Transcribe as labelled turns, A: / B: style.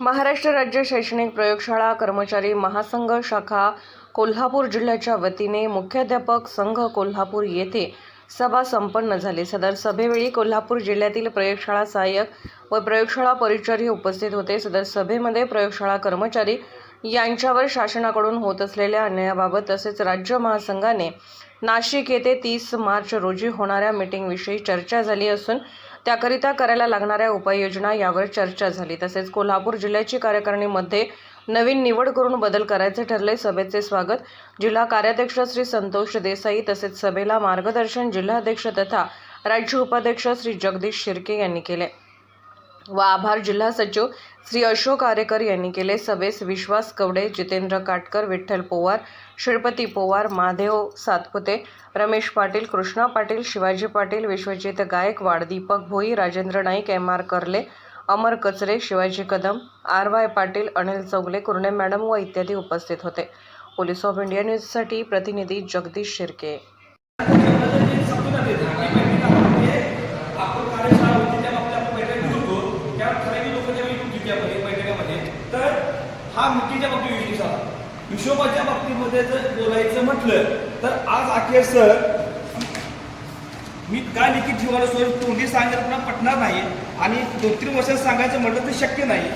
A: महाराष्ट्र राज्य शैक्षणिक प्रयोगशाळा कर्मचारी महासंघ शाखा कोल्हापूर जिल्ह्याच्या वतीने मुख्याध्यापक संघ कोल्हापूर येथे सभा संपन्न झाली. सदर सभेवेळी कोल्हापूर जिल्ह्यातील प्रयोगशाळा सहाय्यक व प्रयोगशाळा परिचर्य उपस्थित होते. सदर सभेमध्ये प्रयोगशाळा कर्मचारी यांच्यावर शासनाकडून होत असलेल्या अन्यायाबाबत तसेच राज्य महासंघाने नाशिक येथे तीस मार्च रोजी होणाऱ्या मीटिंगविषयी चर्चा झाली असून त्याकरिता करायला लागणाऱ्या उपाययोजना यावर चर्चा झाली. तसेच कोल्हापूर जिल्ह्याची कार्यकारिणीमध्ये नवीन निवड करून बदल करायचे ठरले. सभेचे स्वागत. जिल्हा कार्याध्यक्ष श्री संतोष देसाई तसेच सभेला मार्गदर्शन जिल्हाध्यक्ष तथा राज्य उपाध्यक्ष श्री जगदीश शिर्के यांनी केले. व आभार जिल्हा सचिव श्री अशोक आरेकर यांनी केले. सभेस Vishwas Kawade Jitendra Katkar Vitthal Powar Shripati Powar Mahadev Satpute Ramesh Patil Krishna Patil Shivaji Patil Vishwajit Gaikwad Deepak Bhoi Rajendra Naik M R Karle Amar Kachare Shivaji Kadam R Y Patil Anil Chougule Kurne madam व इत्यादी उपस्थित होते. Police of India न्यूजसाठी प्रतिनिधी जगदीश शिर्के.
B: ज्या बैठकामध्ये तर हा मिट्टीच्या बाबतीत विषय झाला. हिशोबाच्या बाबतीमध्ये जर बोलायचं म्हटलं तर आज अखेर सर मी काय लिखित जीवाला सोय तोंडी सांगायला पटणार नाही आणि दोन तीन वर्षात सांगायचं म्हटलं तर शक्य नाही.